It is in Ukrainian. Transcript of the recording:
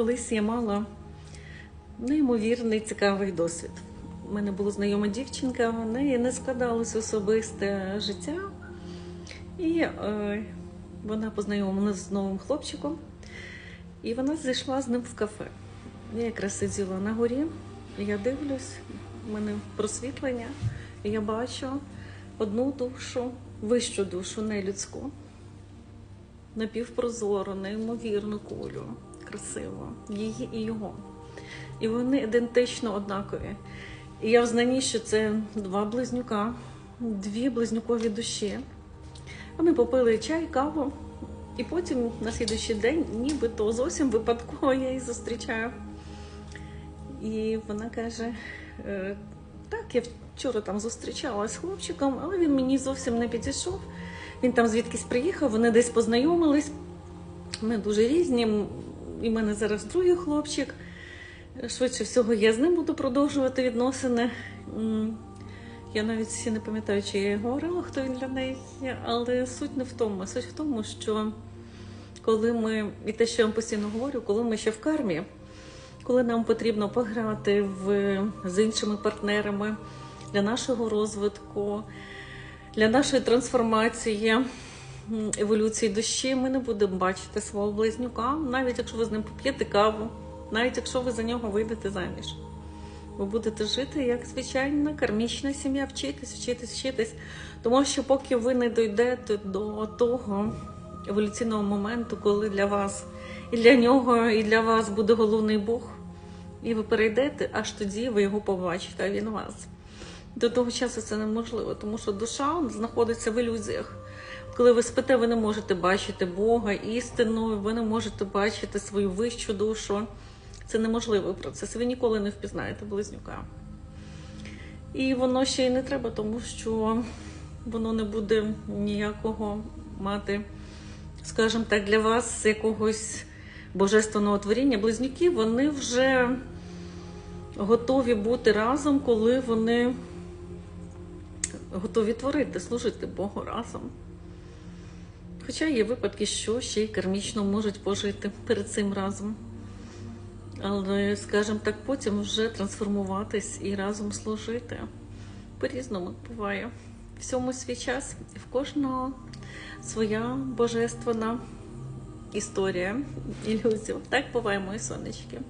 Колись я мала неймовірний цікавий досвід. У мене була знайома дівчинка, в неї не складалось особисте життя. І е, вона познайомилася з новим хлопчиком, і вона зайшла з ним в кафе. Я якраз сиділа на горі, я дивлюсь, в мене просвітлення, і я бачу одну душу, вищу душу, не людську, напівпрозору, неймовірну кулю, красиво, її і його. І вони ідентично однакові. І я в знанні, що це два близнюка, дві близнюкові душі. Вони попили чай, каву, і потім на слідуючий день, нібито зовсім випадково я її зустрічаю. І вона каже: «Е, так, я вчора там зустрічалася з хлопчиком, але він мені зовсім не підійшов. Він там звідкись приїхав, вони десь познайомились. Ми дуже різні. І в мене зараз другий хлопчик. Швидше всього, я з ним буду продовжувати відносини. Я навіть всі не пам'ятаю, чи я говорила, хто він для неї але суть не в тому. Суть в тому, що коли ми, і те, що я вам постійно говорю, коли ми ще в кармі, коли нам потрібно пограти в, з іншими партнерами для нашого розвитку, для нашої трансформації, еволюції душі, ми не будемо бачити свого близнюка, навіть якщо ви з ним поп'єте каву, навіть якщо ви за нього вийдете заміж. Ви будете жити як звичайна кармічна сім'я, вчитись, вчитись, вчитись. Тому що поки ви не дійдете до того еволюційного моменту, коли для вас і для нього, і для вас буде головний Бог, і ви перейдете, аж тоді ви його побачите, а він вас. До того часу це неможливо, тому що душа знаходиться в ілюзіях. Коли ви спите, ви не можете бачити Бога, істину, ви не можете бачити свою вищу душу. Це неможливий процес. Ви ніколи не впізнаєте близнюка. І воно ще й не треба, тому що воно не буде ніякого мати, скажімо так, для вас якогось божественного творіння. Близнюки вони вже готові бути разом, коли вони готові творити, служити Богу разом. Хоча є випадки, що ще й кармічно можуть пожити перед цим разом. Але, скажімо так, потім вже трансформуватись і разом служити. По-різному буває. Всьому свій час і в кожного своя божественна історія, ілюзія. Так буває, мої сонечки.